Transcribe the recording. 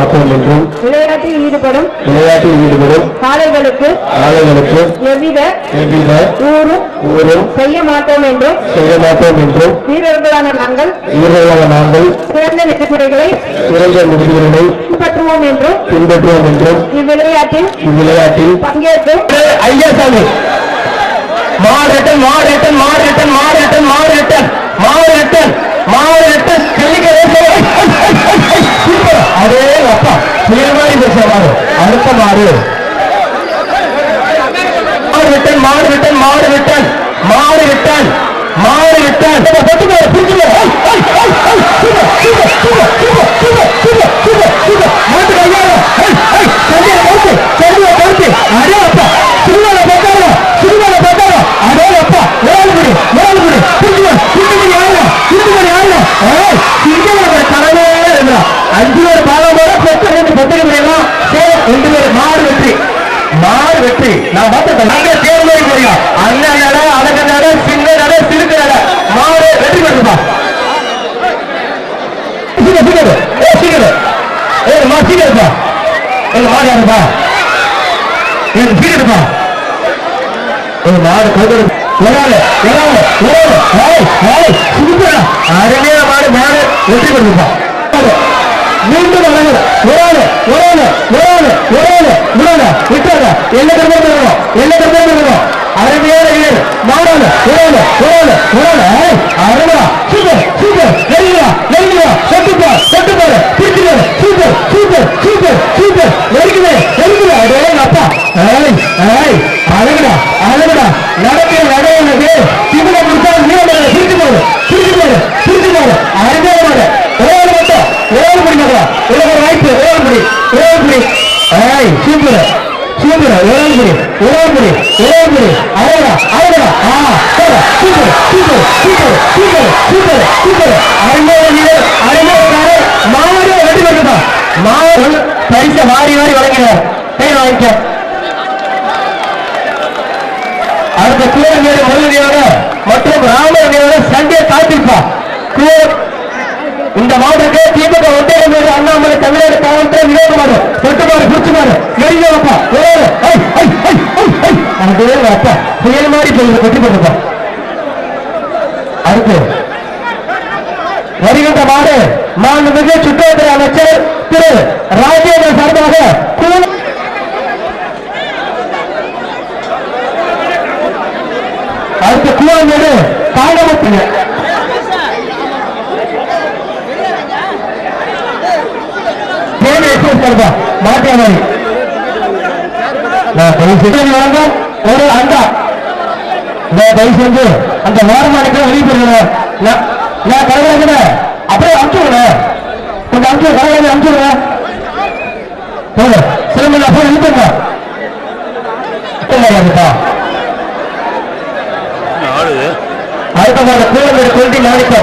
காப்போம் என்றும் விளையாட்டில் ஈடுபடும் விளையாட்டில் ஈடுபடும் காளைகளுக்கு ஆளுங்களுக்கு எவ்வித எவ்வித ஊரும் ஊரும் செய்ய மாட்டோம் என்றும் செய்ய மாட்டோம் என்றும் வீரர்களான நாங்கள் வீரர்களாக நாங்கள் சிறந்த நெறிமுறைகளை சிறந்த விருதுகளை பின்பற்றுவோம் என்றும் பின்பற்றுவோம் என்றும் இவ்விளையாட்டில் இவ்விளையாட்டில் பங்கேற்று ஐயாசாமி மாரட்டன் மாரட்டன் மாரட்டன் மாரட்டன் மாரட்டன் மாரட்டன் தீர்மானி பேசுவாரு அடுத்த மாறு. மாறுவிட்டன் மாறுவிட்டன் மாறுவிட்டன் மாறுவிட்டன் மாறுவிட்டன். பட்டுக்கார புரிஞ்சுல மாட்டுக்கு வெற்றி நான் பார்த்தேன் அங்க தேர்வு தெரியும்? அண்ண நட அழக நட சின்ன நட சிறுக்கு நட. மாடு வெற்றி பெற்றுப்பா சீக்கிரம் சீக்கிரம். ஏ சீக்கிரம். ஏ மா சீக்கிரப்பா ஏ மாடு யாருப்பா ஏ சீக்கிரப்பா ஒரு மாடு கவுதல் வராது அருமையான மாடு மாடு வெற்றி பெற்றுப்பா மீண்டும் வழங்குற ஒராளு எல்லா கருமே இருக்கணும். எல்லா கருமே இருக்கணும். அருமையான வீரர். மாடாளு ஒராளு ஒராளு ஒராளு அருமையா சூப்பர் சூப்பர் நெருங்குறா நெருங்குறா சொட்டுப்பா சொட்டுப்பாரு. பிடிச்சிருக்காரு. சூப்பர் சூப்பர் சூப்பர் சூப்பர் நெருங்குது நெருங்குது அடே அப்பா. ஏய் ஏய் அழகுடா அழகுடா. நடக்கிற நடையானது சிவன கொடுத்தா நீளமலை பிடிச்சு போடு பிடிச்சு போடு பிடிச்சு போடு அருமையான மாடு ஒரே மட்டும் ஏழு மணி மகளா. உலக வாய்ப்பு. ஏழு மணி ஏழு மணி ஏய் சூப்பர் சூப்பர் ஏழு மணி ஏழு அழகா அழகா ஆ super super super super super super. அருமையான வீரர் அருமையான மாவட்ட வெற்றி பெற்றுதா மாவட்ட பரிசை வாரி வாரி வழங்கினார். கை வாங்கிக்க. அடுத்த மற்றும் ராமரனையோட சண்டையை காத்திருப்பா. கூர் இந்த மாவட்டத்தை திமுக ஒன்றியம் மீது அண்ணாமலை மாதிரி போய் கொட்டி போட்டுப்பா அடுத்து. வருகின்ற மாடு மாண்புமிகு சுற்றுலாத்துறை அமைச்சர் திரு ராஜேந்திர சார்பாக தேனி எக்ஸ்பிரஸ் சார்பா மாட்டிய மாதிரி நான் தயவு செஞ்சு வழங்க ஒரு அண்டா. நான் தயவு செஞ்சு அந்த வெளியே நான் நான் அப்படியே விடுங்க கொஞ்சம் அனுப்பிச்சு கடவுளங்க அனுப்பிச்சு விடுங்க போங்க சிலம்பு போய் இழுத்துங்க இழுத்துங்க ஆடுது அடுத்த கூலமேடு கொண்டு நாளைக்கு